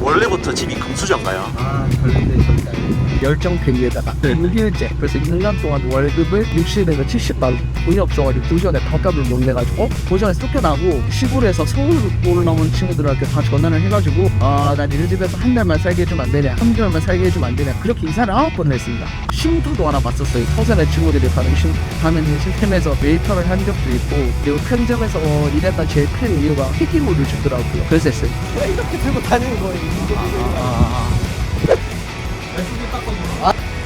원래부터 집이 금수저인가요? 아 절대 절대. 열정페이에다가 네. 6일째 그래서 1년 동안 월급을 60에서 70만 돈이 없어가지고 도전에 밥값을 못 내가지고 도전에 쫓겨나고 시골에서 서울로 나온 친구들한테 다 전화를 해가지고 아난 이 집에서 한 달만 살게 해주면 안 되냐 3개월만 살게 해주면 안 되냐 그렇게 이사를 아홉 번을 했습니다 쉼터도 하나 봤었어요 서산의 친구들이 가는 쉼 가면 시스템에서 웨이터를 한 적도 있고 그리고 편점에서 어, 일했던 제일 큰 이유가 희귀물을 주더라고요 그래서 했어요 왜 이렇게 들고 다니는 거예요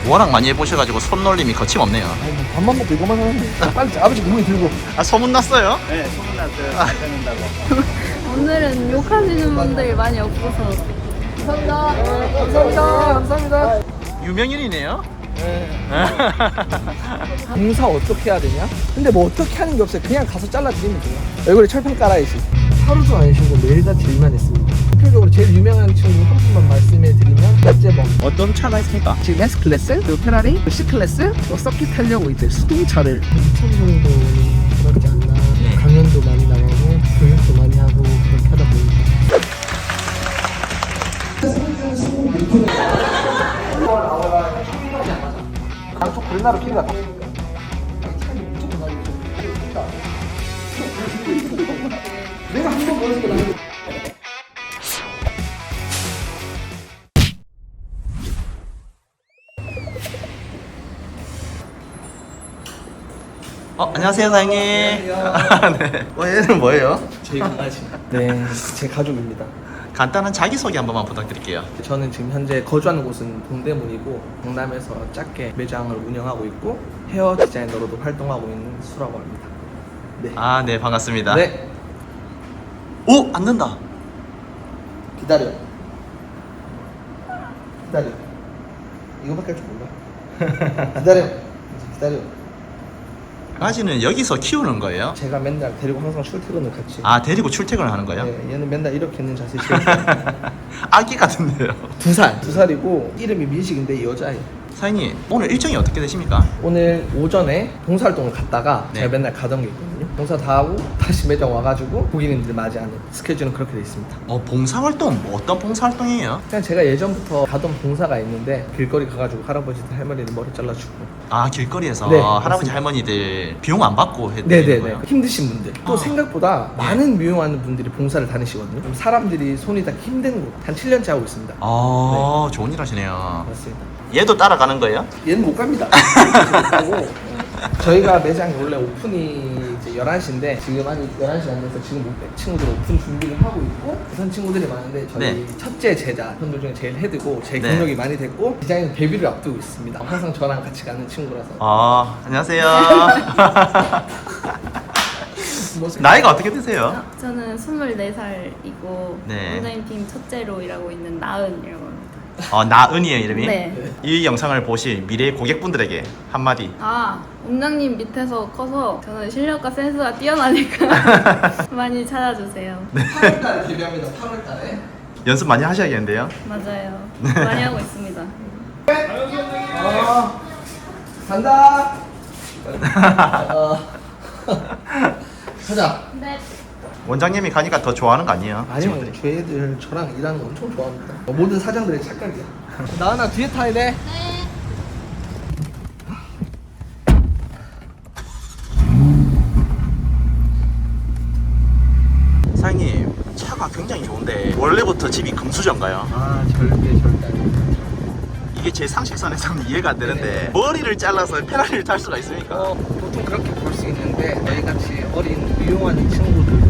워낙 많이 해보셔가지고 손놀림이 거침없네요. 아니 뭐 밥만 먹고 이거만 하는데 빨리 아버지 구멍이 들고 아 소문났어요? 네, 소문났어요. 잘 듣는다고. 오늘은 욕하시는 분들이 많이 없어서 감사합니다. 감사합니다 감사합니다 유명인이네요. 공사 어떻게 해야 되냐? 근데 뭐 어떻게 하는 게 없어요 그냥 가서 잘라드리면 돼요 얼굴에 철판 깔아야지 하루도 안 쉬고 매일같이 일만 했습니다 대표적으로 제일 유명한 친구 한 분만 말씀해 드리면 백제범 어떤 차가 있습니까? 지금 S클래스, 그리고 페라리, 그리고 C클래스, 또 서킷 타려고 이제 수동차를. 2천 정도는 그렇지 않나. 강연도 많이 나가고 교육도 많이 하고 그렇게 하다 보니까. 양쪽 불나로 피가 내가 한번 보여주고 나는 어 안녕하세요 사장님. 아, 네. 어, 얘는 뭐예요? 제 강아지입니다. 네, 제 가족입니다. 간단한 자기 소개 한 번만 부탁드릴게요. 저는 지금 현재 거주하는 곳은 동대문이고 강남에서 작게 매장을 운영하고 있고 헤어 디자이너로도 활동하고 있는 수라고 합니다. 네. 아 네 반갑습니다. 네. 오 앉는다. 기다려. 기다려. 이거밖에 할 줄 몰라. 기다려. 기다려. 강아지는 여기서 키우는 거예요? 제가 맨날 데리고 항상 출퇴근을 같이. 아 데리고 출퇴근을 하는 거예요? 네, 얘는 맨날 이렇게 있는 자세 싫어. 아기 같은데요. 두 살. 두 살이고 이름이 민식인데 여자예요. 사장님 오늘 일정이 어떻게 되십니까? 오늘 오전에 봉사활동을 갔다가 네. 제가 맨날 가던 게 있거든요. 봉사 다 하고 다시 매장 와가지고 고객님들 맞이하는 스케줄은 그렇게 돼 있습니다. 어 봉사활동 뭐 어떤 봉사활동이에요? 그냥 제가 예전부터 가던 봉사가 있는데 길거리 가가지고 할아버지들 할머니들 머리 잘라주고 아 길거리에서 네, 할아버지 맞습니다. 할머니들 비용 안 받고 네네네 거예요? 힘드신 분들 또 아. 생각보다 많은 미용하는 분들이 봉사를 다니시거든요 좀 사람들이 손이 다 힘든 곳한 7년째 하고 있습니다 아 좋은 일 하시네요. 맞습니다 얘도 따라가는 거예요? 얘는 못 갑니다 하고 저희가 매장이 원래 오픈이 이제 11시인데 지금 한 11시 안 돼서 지금 못 돼. 친구들 오픈 준비를 하고 있고 부산 친구들이 많은데 저희 네. 첫째 제자 분들 중에 제일 헤드고 제일 네. 경력이 많이 됐고 디자인 데뷔를 앞두고 있습니다 항상 저랑 같이 가는 친구라서 아 안녕하세요. 나이가 어떻게 되세요? 저는 24살이고 네. 온라인 팀 첫째로 일하고 있는 나은이라고 합니다. 어 나은이에요 이름이. 네. 이 영상을 보실 미래 고객분들에게 한마디. 아, 웅장님 밑에서 커서 저는 실력과 센스가 뛰어나니까 많이 찾아주세요. 8월달에 데뷔합니다 8월달에 연습 많이 하셔야겠는데요. 맞아요. 많이 하고 있습니다. 어, 간다 어, 가자 네. 원장님이 가니까 더 좋아하는 거 아니에요? 아니요, 저희들 저랑 일하는 거 엄청 좋아합니다. 어, 모든 사장들의 착각이야. 나은아 뒤에 타야 돼. 사장님 차가 굉장히 좋은데 원래부터 집이 금수저인가요? 아 절대 절대 아니에요. 이게 제 상식선에서는 이해가 안 되는데 머리를 잘라서 페라리를 탈 수가 있습니까? 어, 보통 그렇게 볼 수 있는데 저희 같이 어린 미용하는 친구들도 일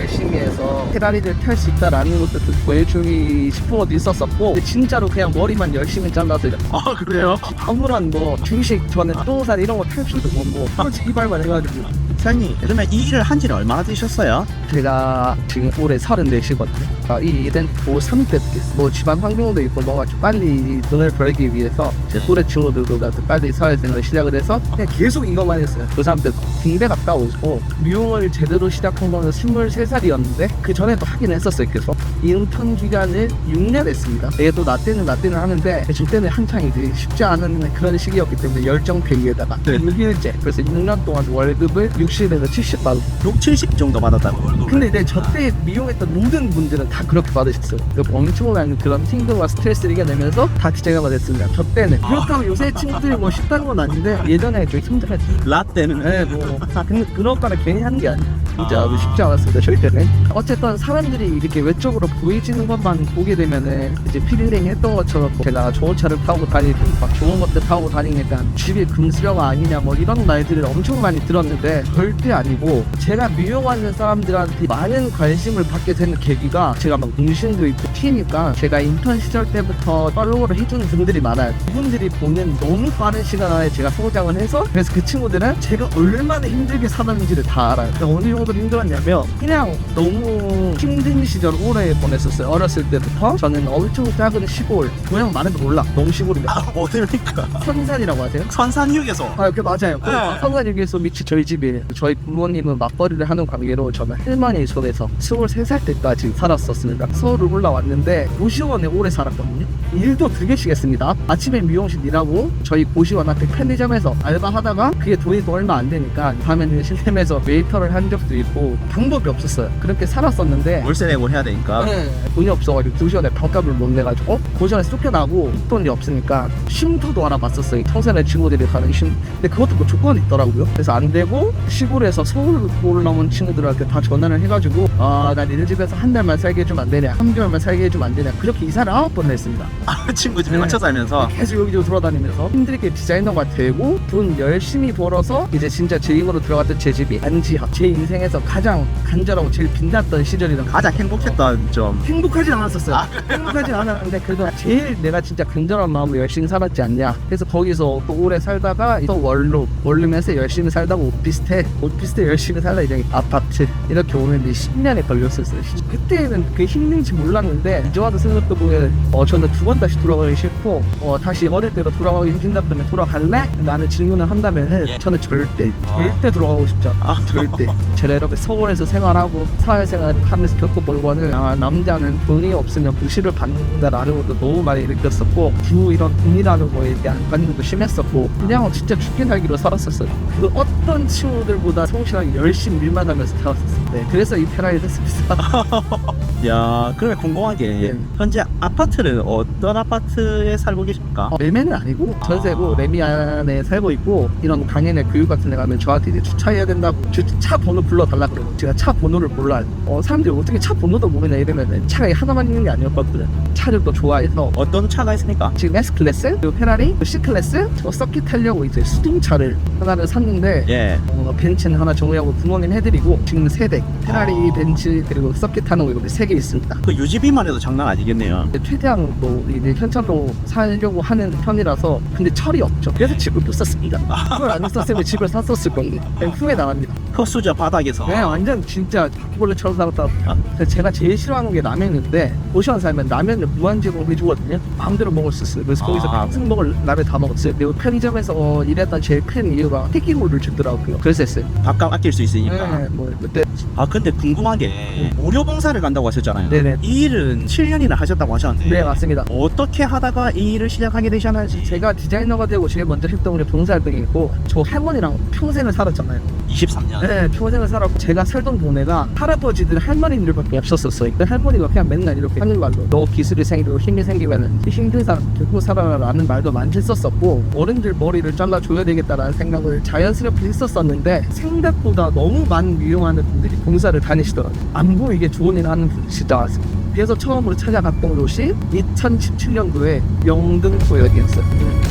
열심히 해서 페라리를 탈 수 있다라는 것도 듣고 일주일이 싶은 것도 있었었고 근데 진짜로 그냥 머리만 열심히 잘라서 아 그래요? 아무런 뭐 중식 저는 똥살 이런 거 탈 줄도 모르고 하루치 이발만 해가지고 사장님, 그러면 이 일을 한 지는 얼마나 되셨어요? 제가 지금 올해 34시거든요. 아, 이 일은 고3 때 듣겠어요. 뭐 집안 환경도 있고 뭐가 좀 빨리 눈을 벌기 위해서 제 또래 친구들보다 더 빨리 사회생활을 시작을 해서 그냥 계속 이것만 했어요. 고3 때 군대 갔다 오고 미용을 제대로 시작한 거는 23살이었는데 그 전에도 하긴 했었어요. 계속 인턴 기간을 6년 했습니다. 이게 또 나 때는 나 때는 하는데 저 때는 한창 이제 쉽지 않은 그런 시기였기 때문에 열정페이에다가 네. 6일째 그래서 6년 동안 월급을 60에서 70만 원. 6, 70 정도 받았다고. 근데 이제 저때 미용했던 모든 분들은 다 그렇게 받으셨어요. 그 엄청난 그런 힘듦과 스트레스를 이겨내면서 다 디자이너가 됐습니다. 저 때는. 그렇다고 요새 친구들이 뭐 쉽다는 건 아닌데 예전에 좀 힘들었죠. 라떼는 네, 뭐. 근데 그런 거는 괜히 하는 게 아니에요. 진짜 쉽지 않았습니다. 저희 때는. 어쨌든 사람들이 이렇게 외적으로 보이지는 것만 보게 되면은 이제 피드링 했던 것처럼 제가 좋은 차를 타고 다니고 막 좋은 것들 타고 다니니까 집이 금수저가 아니냐 뭐 이런 말들을 엄청 많이 들었는데 절대 아니고 제가 미용하는 사람들한테 많은 관심을 받게 되는 계기가 제가 막 문신도 있고 튀니까 제가 인턴 시절 때부터 팔로우를 해주는 분들이 많아요. 그분들이 보는 너무 빠른 시간 안에 제가 성장을 해서 그래서 그 친구들은 제가 얼마나 힘들게 살았는지를 다 알아요. 그러니까 어느 정도로 힘들었냐면 그냥 너무 힘든 시절 오래 보냈었어요. 어렸을 때부터 저는 엄청 작은 시골 고향 많은 거 몰라. 너무 시골이면 아, 어딜니까? 선산이라고 하세요? 선산육에서. 아, 그 맞아요. 그 네. 선산역에서 밑이 저희 집이에요. 저희 부모님은 맞벌이를 하는 관계로 저는 할머니 손에서 23살 때까지 살았었습니다. 서울을 올라왔는데 고시원에 오래 살았거든요. 일도 되게 시겠습니다. 아침에 미용실 일하고 저희 고시원 앞에 편의점에서 알바하다가 그게 돈이 또 얼마 안 되니까 밤에는 실nem에서 웨이터를 한 적도 있고 방법이 없었어요. 그렇게 살았었는데 월세 내고 해야 되니까. 네, 돈이 없어가지고 고시원에 밥값을 못 내가지고 고시원에 쫓겨나고 돈이 없으니까 쉼터도 알아봤었어요 청소년 친구들이 가는 쉼 근데 그것도 뭐 조건이 있더라고요 그래서 안 되고 시골에서 서울 올라온 친구들한테 다 전화를 해가지고 아나 니네 집에서 한 달만 살게 해주면 안 되냐 3개월만 살게 해주면 안 되냐 그렇게 이사를 아홉 번을 했습니다 아, 친구 집에 네. 맞춰 살면서. 계속 여기저기 돌아다니면서 힘들게 디자이너가 되고 돈 열심히 벌어서 이제 진짜 제 힘으로 들어갔던 제 집이 안지역 제 인생에서 가장 간절하고 제일 빛났던 시절이던 가장 행복했던 점. 행복하진 않았었어요. 행복하진 않았는데 그래도 제일 내가 진짜 간절한 마음으로 열심히 살았지 않냐. 그래서 거기서 또 오래 살다가 또 원로 원룸에서 열심히 살다가 오피스텔 오피스텔 열심히 살다 이제 아파트 이렇게 오는데 10년 이 걸렸었어요. 그때는 그게 힘든지 몰랐는데 이제 와서 생각해보면 어 저는 두 번 다시 돌아가기 싫고 어 다시 어릴 때로 돌아가기 힘든다면 돌아갈래? 나는 질문을 한다면 저는 절대 절대 돌아가고 싶지 않아. 아, 절대. 제가 이렇게 서울에서 생활하고 사회생활 하면서 겪어본 거는 아, 남자는 돈이 없으면 무시를 받는다라는 것도 너무 많이 느꼈었고 주 이런 돈이라는 거에 대한 관념도 심했었고 그냥 진짜 죽기 살기로 살았었어요. 그 어떤 친구들보다 성실하게 열심히 일만 하면서 살았었어요. 네, 그래서 이 페라리 됐습니다. 야, 그러면 궁금한 게 네. 현재 아파트는 어떤 아파트에 살고 계십니까? 어, 매매는 아니고 전세고 매미 안에 살고 있고 이런 강연회 교육 같은 데 가면 저한테 이제 주차해야 된다고 주차 번호 불러달라 그러고 제가 차 번호를 몰라요 어, 사람들이 어떻게 차 번호도 모르냐 이러면 차가 하나만 있는 게 아니었거든요 차를 또 좋아해서 어떤 차가 있습니까? 지금 S클래스, 그리고 페라리, 그리고 C클래스 저 서킷 타려고 이제 수동차를 하나를 샀는데 예. 어, 벤츠는 하나 정리하고 부모님 해드리고 지금 세대 페라리, 벤츠 그리고 서킷 타는 거 이렇게 세 개 있습니다 그 유지비만 해도 장난 아니겠네요. 이제 최대한 뭐 이제 현찰로 살려고 하는 편이라서 근데 철이 없죠. 그래서 집을 못 샀습니다. 그걸 안 샀으면 집을 샀었을 건데 그냥 후회 나갑니다. 흑수저 바닥에서. 네, 완전 진짜 바퀴벌레처럼 살았다. 그래서 제가 제일 싫어하는 게 라면인데 고시원 살면 라면을 무한 제공해주거든요. 마음대로 먹을 수 있어요. 그래서 거기서 아. 평생 먹을 라면 다 먹었어요. 그리고 편의점에서 어, 일했던 제일 큰 이유가 튀김물을 주더라고요. 그래서 했어요. 밥값 아낄 수 있으니까. 네, 뭐 그때 아 근데 궁금한 게 무료 봉사를 간다고 하셨잖아요. 네네. 이 일은 7년이나 하셨다고 하셨는데 네 맞습니다. 어떻게 하다가 이 일을 시작하게 되셨는지 제가 디자이너가 되고 제일 먼저 했던 게 봉사활동이 있고 저 할머니랑 평생을 살았잖아요. 23년. 네, 평생을 살았고 제가 살던 동네가 할아버지들 할머니들밖에 없었었어요. 그 할머니가 그냥 맨날 이렇게 하는 말로 너 기술이 생기고 힘이 생기면은 힘든 사람 들고 살아라라는 말도 많이 했었었고 어른들 머리를 잘라줘야 되겠다라는 생각을 자연스럽게 했었었는데 생각보다 너무 많은 유용하는 분들이 봉사를 다니시더라고요. 안 보이게 좋은 일 하는 분들이 진짜 많습니다. 그래서 처음으로 찾아갔던 곳이 2017년도에 영등포역이었어요.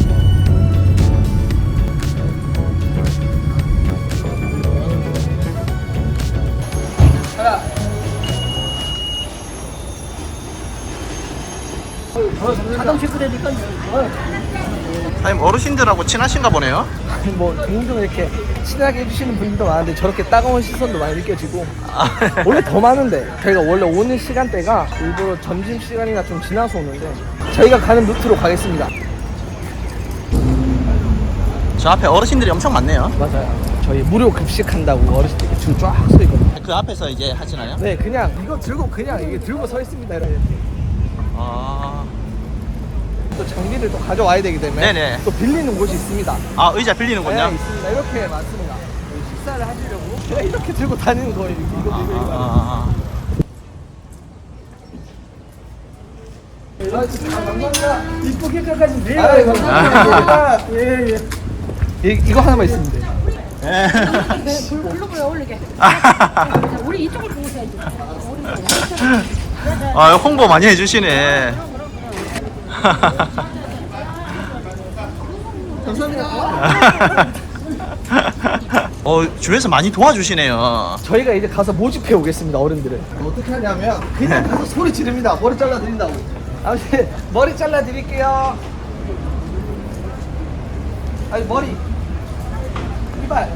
아니 어르신들하고 친하신가 보네요. 뭐 종종 이렇게 친하게 해주시는 분들도 많은데 저렇게 따가운 시선도 많이 느껴지고 원래 더 많은데 저희가 원래 오는 시간대가 일부러 점심 시간이나 좀 지나서 오는데 저희가 가는 루트로 가겠습니다. 저 앞에 어르신들이 엄청 많네요. 맞아요. 저희 무료 급식한다고 어르신들이 지금 쫙서 있거든요. 그 앞에서 이제 하시나요? 네 그냥 이거 들고 그냥 이게 들고 서 있습니다 이렇게. 아, 또 장비를 또 가져와야 되기 때문에 네네. 또 빌리는 곳이 있습니다 아 의자 빌리는군요. 네 있습니다 이렇게 많습니다 식사를 하시려고 제가 이렇게 들고 다니는 거예요. 이거 이거 이거. 이거. 아, 아, 진짜 감사합니다. 이쁘게 끝까지 내요. 아, 감사합니다. 예, 예. 이, 이거 하나만 있으면 돼. 블로그에 올리게. 우리 이쪽을 보고 있어야지. 아 홍보 많이 해주시네. 감사합니다. 어 주위에서 많이 도와주시네요. 저희가 이제 가서 모집해 오겠습니다, 어른들을. 어떻게 하냐면 그냥 가서 소리 지릅니다. 머리 잘라 드린다고. 아무튼 머리 잘라 드릴게요. 아니 머리. 이발.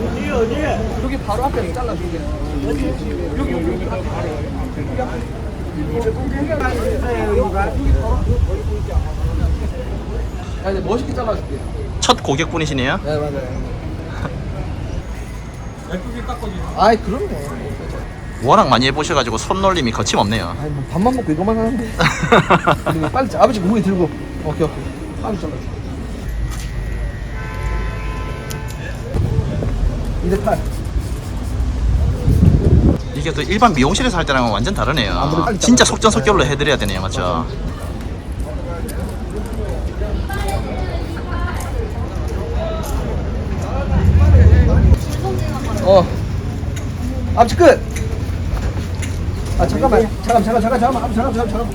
어디 어디? 여기 바로 앞에 잘라 드릴게요. 여기 여기 여기 앞에. 여기 앞에. 아, 이제 멋있게 잘라줄게요. 첫 고객분이시네요. 네 맞아요. 예쁘게 깎아주세요. 아이 그럼요. 워낙 많이 해보셔가지고 손놀림이 거침없네요. 아니 뭐 밥만 먹고 이거만 하는데. 그리고 빨리 자- 아버지 고기 들고. 오케이 오케이. 빨리 잘라줘. 이제 팔. 이게 또 일반 미용실에서 할 때랑은 완전 다르네요. 아무래도 진짜 속전속결로 해드려야 되네요, 맞죠? 어. 아버지 끝. 아 잠깐만. 잠깐 잠깐 잠깐 잠깐. 잠깐 잠깐 잠깐.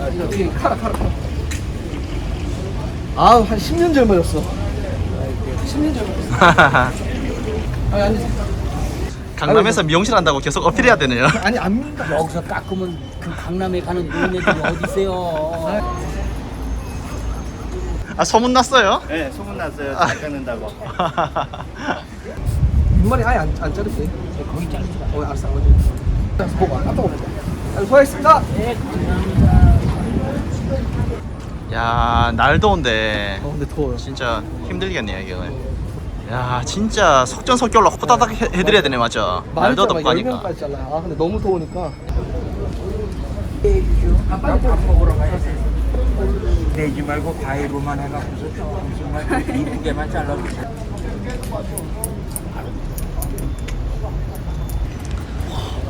아 이거 이 카라 카라 카라. 아우 한 10년 젊어졌어. 아이고, 10년 젊어졌어. 아니 아니 강남에서 미용실 한다고 계속 어필해야 되네요. 아니 안 믿다. 여기서 깎으면 그 강남에 가는 노인네들이 어디 있어요? 아 소문 났어요? 네, 소문났어요. 잘 깎는다고. 윗머리 아예 안, 안 자를게. 거기 자르지 마. 어 알았어. 알았어 보고 와. 깜짝 놀랐다. 아, 수고하셨습니다. 야, 날 더운데 어 근데 더워요. 진짜 힘들겠네요, 이거. 야, 진짜 속전속결로 호다닥 해- 해드려야 되네, 덥고 하니까. 10명까지 잘라요. 아 근데 너무 더우니까. 내지 말고 가위로만 해갖고서 이쁘게만 잘라주세요.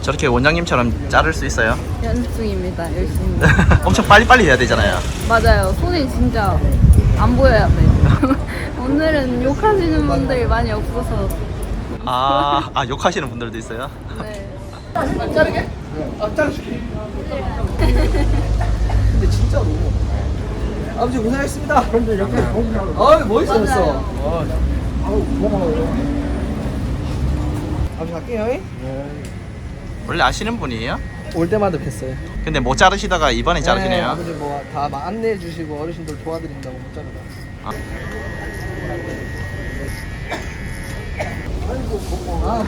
저렇게 원장님처럼 자를 수 있어요? 연습 중입니다. 열심히. 엄청 빨리빨리 해야 되잖아요. 맞아요. 손이 진짜 안 보여야 돼요. 오늘은 욕하시는 분들이 많이 없어서. 아, 아 욕하시는 분들도 있어요? 네. 아 자르게? 아 자르줄게. 근데 진짜로. 아버지 고생하셨습니다. 근데 이렇게 아 멋있었어. 아우 고마워요. 아버지 갈게요. 원래 아시는 분이에요? 올 때마다 뵀어요. 근데 못 자르시다가 이번에 네, 자르시네요. 아버지 뭐 다 안내해 주시고 어르신들 도와드린다고 못 자르다. 아. 아.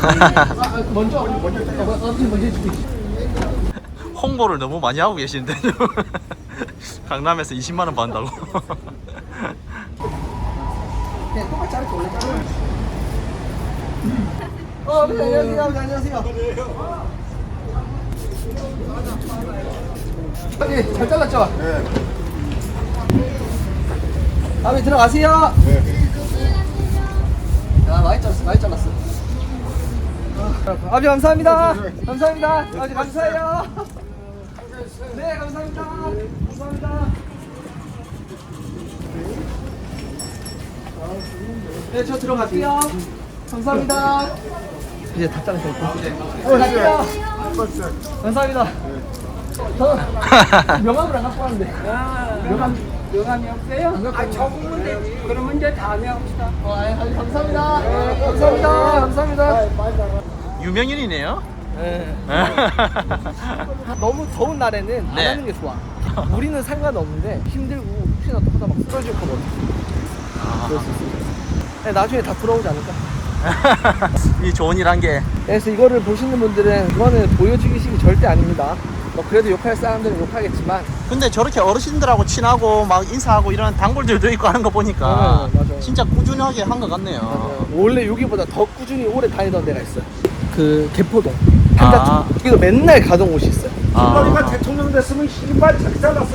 아, 아, 먼저. 홍보를 너무 많이 하고 계시는데 강남에서 20만 원 받는다고. 네, 똑같이 원래. 어, 아버지 안녕하세요. 안녕하세요. 아버지 잘 잘랐죠? 네. 아버지 들어가세요. 네. 야 많이 잘랐어, 많이 잘랐어. 아버지 감사합니다. 감사합니다. 아버지 감사해요. 네 감사합니다. 감사합니다. 네, 저 들어갈게요. 감사합니다. 이제 다 잘랐어요. 갈게요. 감사합니다. 저 명함을 안 갖고 왔는데. 명함. 명함이 없어요? 아, 적으면 되지. 그러면 이제 다음에 합시다. 어, 아이, 아이, 감사합니다. 네, 감사합니다. 감사합니다. 유명인이네요. 네. 너무 더운 날에는 안 네. 하는 게 좋아. 우리는 상관없는데 힘들고 혹시나 또 하다 막 쓰러질 거거든. 그럴 수 있어. 네, 나중에 다 돌아오지 않을까? 이 좋은 일한 게. 그래서 이거를 보시는 분들은 이거는 보여주기식이 절대 아닙니다. 뭐 그래도 욕할 사람들은 욕하겠지만 근데 저렇게 어르신들하고 친하고 막 인사하고 이런 단골들도 있고 하는 거 보니까 네, 맞아요. 진짜 꾸준하게 한 것 같네요. 어, 원래 여기보다 더 꾸준히 오래 다니던 데가 있어요. 그 개포동 판자촌 아. 여기도 맨날 가던 곳이 있어요. 아, 대통령 됐으면 신발 잘 잘랐어.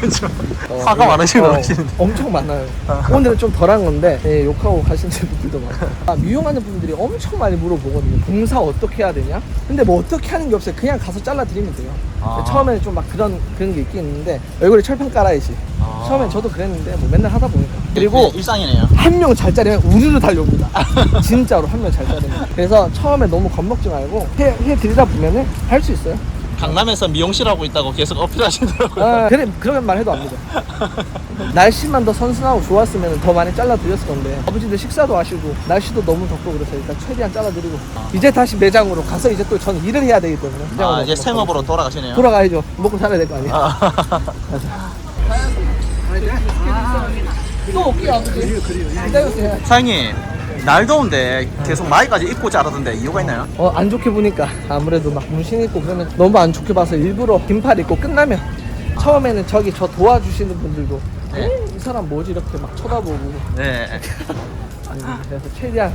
그렇죠. 어, 화가 예, 많으신 어, 거 같시는데. 엄청 많아요. 오늘은 좀 덜한 건데 예, 욕하고 가시는 분들도 많아요. 아, 미용하는 분들이 엄청 많이 물어보거든요. 봉사 어떻게 해야 되냐? 근데 뭐 어떻게 하는 게 없어요. 그냥 가서 잘라드리면 돼요. 아. 처음에는 좀 막 그런 그런 게 있긴 있는데 얼굴에 철판 깔아야지. 아. 처음엔 저도 그랬는데 뭐 맨날 하다 보니까 그리고 일상이네요. 한 명 잘 자르면 우르르 달려옵니다. 진짜로 한 명 잘 자르면. 그래서 처음에 너무 겁먹지 말고 해, 해 드리다 보면은 할 수 있어요. 강남에서 미용실 하고 있다고 계속 어필하시더라고요. 아, 그래 그런 말 해도 안 되죠. 날씨만 더 선선하고 좋았으면 더 많이 잘라드렸을 건데 아버지도 식사도 하시고 날씨도 너무 덥고 그래서 일단 최대한 잘라드리고 이제 다시 매장으로 가서 이제 또 저는 일을 해야 되기 때문에 아, 이제 생업으로 돌아가시네요. 돌아가야죠. 먹고 살아야 될 거 아니에요. 아. 또 올게요 아버지. 기다려주세요. 사장님, 날 더운데 계속 마이까지 입고 자르던데 이유가 있나요? 어, 안 좋게 보니까 아무래도 막 문신 있고 그러면 너무 안 좋게 봐서 일부러 긴팔 입고 끝나면 처음에는 저기 저 도와주시는 분들도 네. 에? 이 사람 뭐지 이렇게 막 쳐다보고 네. 음, 그래서 최대한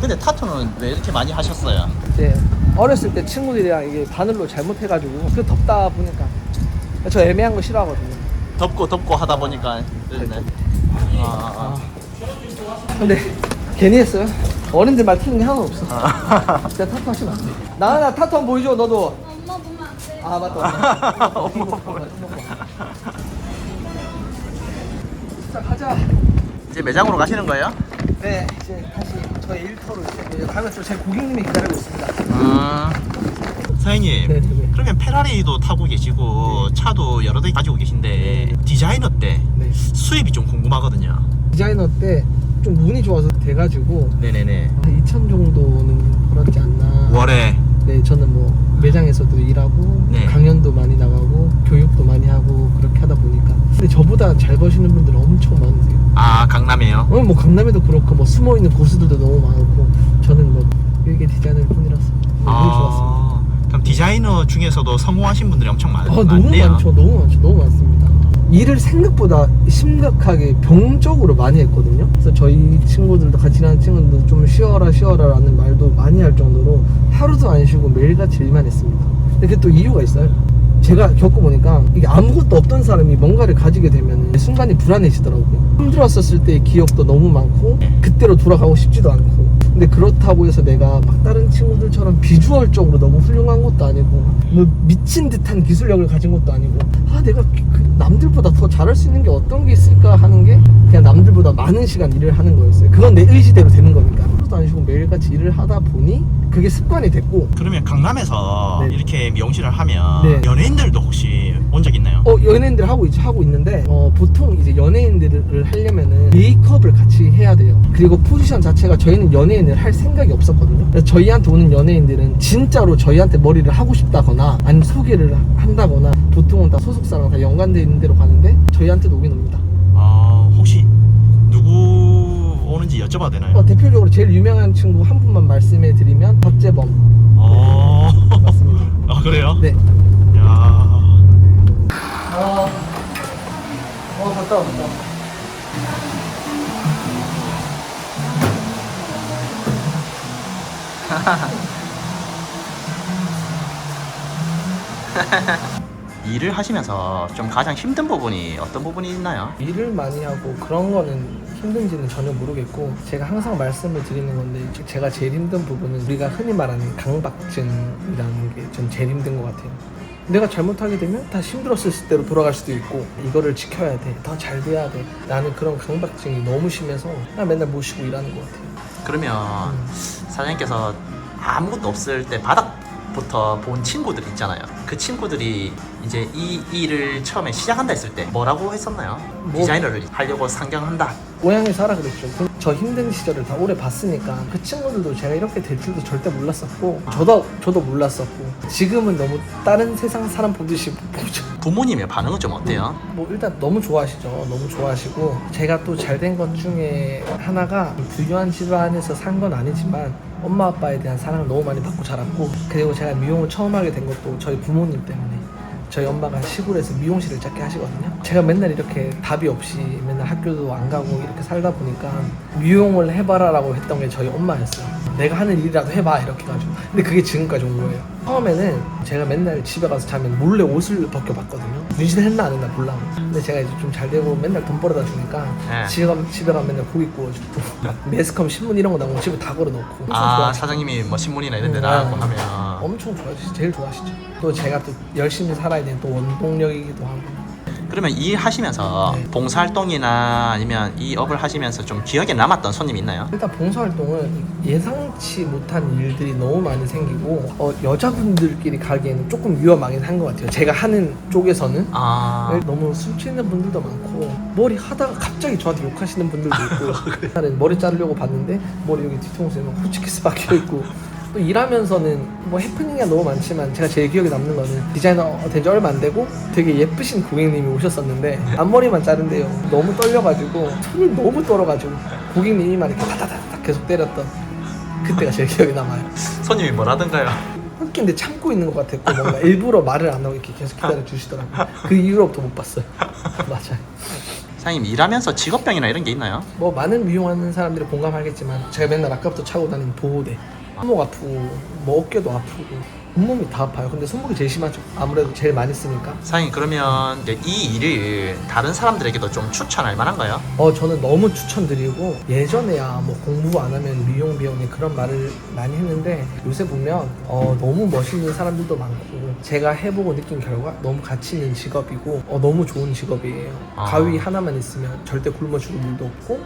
근데 타투는 왜 이렇게 많이 하셨어요? 이제 어렸을 때 친구들이랑 이게 바늘로 잘못해가지고 그 덥다 보니까 저 애매한 거 싫어하거든요. 덥고 덥고 하다 보니까 네. 아, 근데 괜히 했어요. 어른들 말 틀린 게 하나도 없어. 아. 진짜 타투 하시면 안 돼. 나나 타투 한번 보여줘 너도. 엄마 보면 안 돼. 아 맞다. 엄마 보면. 자 가자. 이제 매장으로 가시는 거예요? 네 이제 다시 저희 일터로 이제 가면서 제 고객님이 기다리고 있습니다. 음. 사장님, 네, 네. 그러면 페라리도 타고 계시고 차도 여러 대 가지고 계신데 디자이너 때 네. 수입이 좀 궁금하거든요. 디자이너 때 좀 운이 좋아서 돼가지고 네네네. 한 2천 정도는 벌었지 않나. 월에 네, 저는 뭐 매장에서도 일하고 네. 강연도 많이 나가고 교육도 많이 하고 그렇게 하다 보니까 근데 저보다 잘 버시는 분들은 엄청 많으세요. 아 강남이에요. 어, 뭐 강남에도 그렇고 뭐 숨어 있는 고수들도 너무 많고 저는 뭐 일개 디자이너일 뿐이라서 너무. 아, 그럼 디자이너 중에서도 성공하신 분들이 엄청 많, 아, 너무 많네요. 많죠, 너무 많죠, 너무 많습니다. 일을 생각보다 심각하게 병적으로 많이 했거든요. 그래서 저희 친구들도 같이 일하는 친구들도 좀 쉬어라 쉬어라 라는 말도 많이 할 정도로 하루도 안 쉬고 매일같이 일만 했습니다. 근데 그게 또 이유가 있어요. 제가 겪어보니까 이게 아무것도 없던 사람이 뭔가를 가지게 되면 순간이 불안해지더라고요. 힘들었었을 때의 기억도 너무 많고 그때로 돌아가고 싶지도 않고 근데 그렇다고 해서 내가 막 다른 친구들처럼 비주얼적으로 너무 훌륭한 것도 아니고 뭐 미친 듯한 기술력을 가진 것도 아니고 아 내가 그 남들보다 더 잘할 수 있는 게 어떤 게 있을까 하는 게 그냥 남들보다 많은 시간 일을 하는 거였어요. 그건 내 의지대로 되는 거니까 하루도 안 쉬고 매일같이 일을 하다 보니 그게 습관이 됐고 그러면 강남에서 네. 이렇게 미용실을 하면 네. 연예인들도 혹시 온 적 있나요? 어 연예인들 하고 있, 하고 있는데 어 보통 이제 연예인들을 하려면은 메이크업을 같이 해야 돼요. 그리고 포지션 자체가 저희는 연예인을 할 생각이 없었거든요. 그래서 저희한테 오는 연예인들은 진짜로 저희한테 머리를 하고 싶다거나 아니면 소개를 한다거나 보통은 다 소속사랑 다 연관돼 있는 데로 가는데 저희한테도 오긴 옵니다. 아 혹시 누구 오는지 여쭤봐도 되나요? 어, 대표적으로 제일 유명한 친구 한 분만 말씀해 드리면 박재범 어... 맞습니다. 아 그래요? 네. 야... 어, 어 갔다 왔다. 일을 하시면서 좀 가장 힘든 부분이 어떤 부분이 있나요? 일을 많이 하고 그런 거는 힘든지는 전혀 모르겠고 제가 항상 말씀을 드리는 건데 제- 제가 제일 힘든 부분은 우리가 흔히 말하는 강박증이라는 게 전 제일 힘든 것 같아요. 내가 잘못하게 되면 다 힘들었을 때로 돌아갈 수도 있고 이거를 지켜야 돼, 더 잘 돼야 돼. 나는 그런 강박증이 너무 심해서 그냥 맨날 모시고 일하는 것 같아요. 그러면 사장님께서 아무것도 없을 때 바닥 부터 본 친구들 있잖아요. 그 친구들이 이제 이 일을 처음에 시작한다 했을 때 뭐라고 했었나요? 뭐? 디자이너를 하려고 상경한다. 고향에서 살아 그랬죠. 그저 힘든 시절을 다 오래 봤으니까 그 친구들도 제가 이렇게 될 줄도 절대 몰랐었고 저도 저도 몰랐었고 지금은 너무 다른 세상 사람 보듯이 보죠. 부모님의 반응은 좀 어때요? 뭐 일단 너무 좋아하시죠. 너무 좋아하시고 제가 또 잘 된 것 중에 하나가 부유한 집안에서 산 건 아니지만 엄마 아빠에 대한 사랑을 너무 많이 받고 자랐고 그리고 제가 미용을 처음 하게 된 것도 저희 부모님 때문에 저희 엄마가 시골에서 미용실을 짧게 하시거든요. 제가 맨날 이렇게 답이 없이 맨날 학교도 안 가고 이렇게 살다 보니까 미용을 해봐라 라고 했던 게 저희 엄마였어요. 내가 하는 일이라도 해봐 이렇게 가지고. 근데 그게 지금까지 온 거예요. 처음에는 제가 맨날 집에 가서 자면 몰래 옷을 벗겨봤거든요. 문신했나 안 했나 몰라. 근데 제가 이제 좀 잘 되고 맨날 돈 벌어다 주니까 네. 집에 가면 집에 가면 맨날 고기 구워주고 매스컴 신문 이런 거 나오면 집에 다 걸어놓고 아. 사장님이 뭐 신문이나 이런 데 음, 나가고 아, 하면 엄청 좋아하시죠. 제일 좋아하시죠. 또 제가 또 열심히 살아야 되는 또 원동력이기도 하고. 그러면 일 하시면서 네. 봉사활동이나 아니면 이 업을 하시면서 좀 기억에 남았던 손님 있나요? 일단 봉사활동은 예상치 못한 일들이 너무 많이 생기고 어, 여자분들끼리 가기에는 조금 위험하긴 한 것 같아요. 제가 하는 쪽에서는 아 너무 술 취는 분들도 많고 머리 하다가 갑자기 저한테 욕하시는 분들도 있고 나는 머리 자르려고 봤는데 머리 여기 뒤통수에 막 호치키스 박혀 있고 또 일하면서는 뭐 해프닝이 너무 많지만 제가 제일 기억에 남는 거는 디자이너 된 지 얼마 안 되고 되게 예쁘신 고객님이 오셨었는데 앞머리만 자른데요. 너무 떨려가지고 손을 너무 떨어가지고 고객님이만 이렇게 다다다닥 계속 때렸던 그때가 제일 기억에 남아요. 손님이 뭐라던가요? 웃긴데 참고 있는 것 같았고 뭔가 일부러 말을 안 하고 이렇게 계속 기다려 주시더라고요. 그 이후로부터 못 봤어요. 맞아요. 사장님 일하면서 직업병이나 이런 게 있나요? 뭐 많은 미용하는 사람들이 공감하겠지만 제가 맨날 아까부터 차고 다니는 보호대 손목 아프고 뭐 어깨도 아프고 온몸이 다 아파요 근데 손목이 제일 심하죠 아무래도 제일 많이 쓰니까 사장님 그러면 이제 이 일을 다른 사람들에게도 좀 추천할 만한가요? 어 저는 너무 추천드리고 예전에야 뭐 공부 안 하면 미용 비용이 그런 말을 많이 했는데 요새 보면 어 너무 멋있는 사람들도 많고 제가 해보고 느낀 결과 너무 가치 있는 직업이고 어 너무 좋은 직업이에요 아. 가위 하나만 있으면 절대 굶어 죽을 일도 없고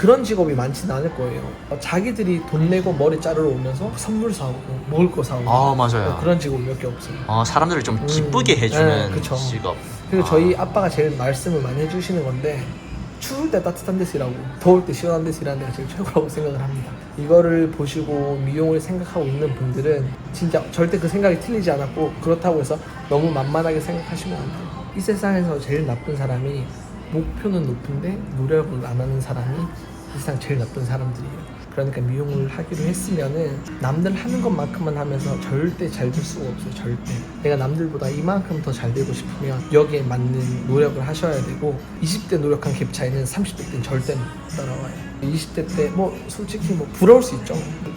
그런 직업이 많지는 않을 거예요 어, 자기들이 돈 내고 머리 자르러 오면서 선물 사오고 먹을 거 사오고 아 맞아요. 어, 그런 직업이 몇개 없어요 어, 사람들을 좀 기쁘게 음, 해주는 네, 그쵸. 직업. 그리고 아. 저희 아빠가 제일 말씀을 많이 해주시는 건데 추울 때 따뜻한 데서 일하고 더울 때 시원한 데서 일하는 데가 제일 최고라고 생각을 합니다 이거를 보시고 미용을 생각하고 있는 분들은 진짜 절대 그 생각이 틀리지 않았고 그렇다고 해서 너무 만만하게 생각하시면 안 돼요 이 세상에서 제일 나쁜 사람이 목표는 높은데 노력을 안 하는 사람이 이 세상 제일 나쁜 사람들이에요. 그러니까 미용을 하기로 했으면은 남들 하는 것만큼만 하면서 절대 잘 될 수가 없어요 절대. 내가 남들보다 이만큼 더 잘 되고 싶으면 여기에 맞는 노력을 하셔야 되고 20대 노력한 갭 차이는 30대 때는 절대 못 따라와요. 20대 때 뭐 솔직히 뭐 부러울 수 있죠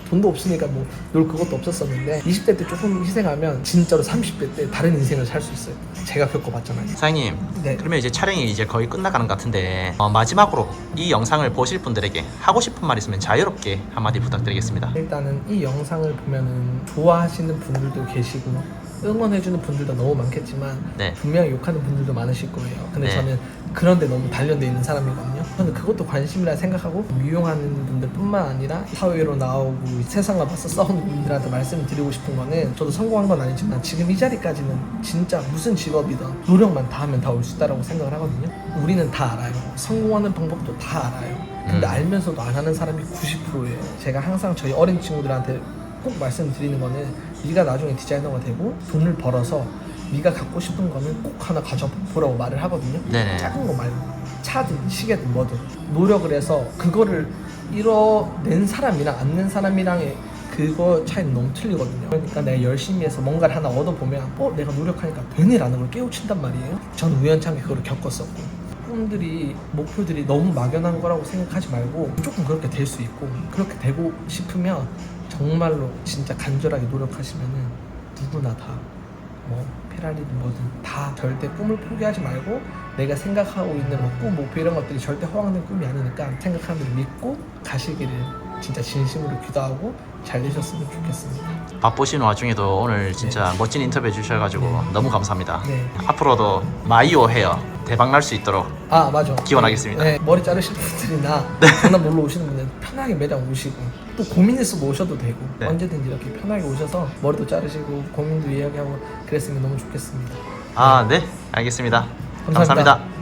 돈도 없으니까 뭐 놀 그것도 없었었는데 20대 때 조금 희생하면 진짜로 30대 때 다른 인생을 살 수 있어요 제가 겪어봤잖아요 사장님 네. 그러면 이제 촬영이 이제 거의 끝나가는 것 같은데 어, 마지막으로 이 영상을 보실 분들에게 하고 싶은 말 있으면 자유롭게 한마디 부탁드리겠습니다. 일단은 이 영상을 보면은 좋아하시는 분들도 계시고 응원해주는 분들도 너무 많겠지만 네. 분명히 욕하는 분들도 많으실 거예요. 근데 네. 저는 그런데 너무 단련돼 있는 사람이거든요. 저는 그것도 관심이라 생각하고 미용하는 분들뿐만 아니라 사회로 나오고 세상과 맞서 싸우는 분들한테 말씀을 드리고 싶은 거는 저도 성공한 건 아니지만 지금 이 자리까지는 진짜 무슨 직업이든 노력만 다 하면 다 올 수 있다라고 생각을 하거든요. 우리는 다 알아요. 성공하는 방법도 다 알아요. 근데 음. 알면서도 안 하는 사람이 90%예요. 제가 항상 저희 어린 친구들한테 꼭 말씀드리는 거는 네가 나중에 디자이너가 되고 돈을 벌어서 네가 갖고 싶은 거는 꼭 하나 가져보라고 말을 하거든요. 네네. 작은 거 말고 차든 시계든 뭐든 노력을 해서 그거를 이뤄낸 사람이랑 안 낸 사람이랑의 그거 차이는 너무 틀리거든요. 그러니까 내가 열심히 해서 뭔가를 하나 얻어보면 어 내가 노력하니까 되네라는 걸 깨우친단 말이에요. 저는 우연찮게 그걸 겪었었고 꿈들이 목표들이 너무 막연한 거라고 생각하지 말고 무조건 그렇게 될 수 있고 그렇게 되고 싶으면 정말로 진짜 간절하게 노력하시면은 누구나 다 뭐 페라리든 뭐든 다 절대 꿈을 포기하지 말고 내가 생각하고 있는 뭐 꿈, 목표 이런 것들이 절대 허황된 꿈이 아니니까 생각하는 대로 믿고 가시기를 진짜 진심으로 기도하고 잘 되셨으면 좋겠습니다. 바쁘신 와중에도 오늘 진짜 멋진 인터뷰 해주셔가지고 너무 감사합니다. 네. 앞으로도 마이오 헤어 대박 날 수 있도록 아 맞아. 기원하겠습니다. 네, 머리 자르실 분들이나 강남 놀러 오시는 분들 편하게 매장 오시고 또 고민했으면 오셔도 되고 네. 언제든지 이렇게 편하게 오셔서 머리도 자르시고 고민도 이야기하고 그랬으면 너무 좋겠습니다. 아, 네. 알겠습니다. 감사합니다. 감사합니다.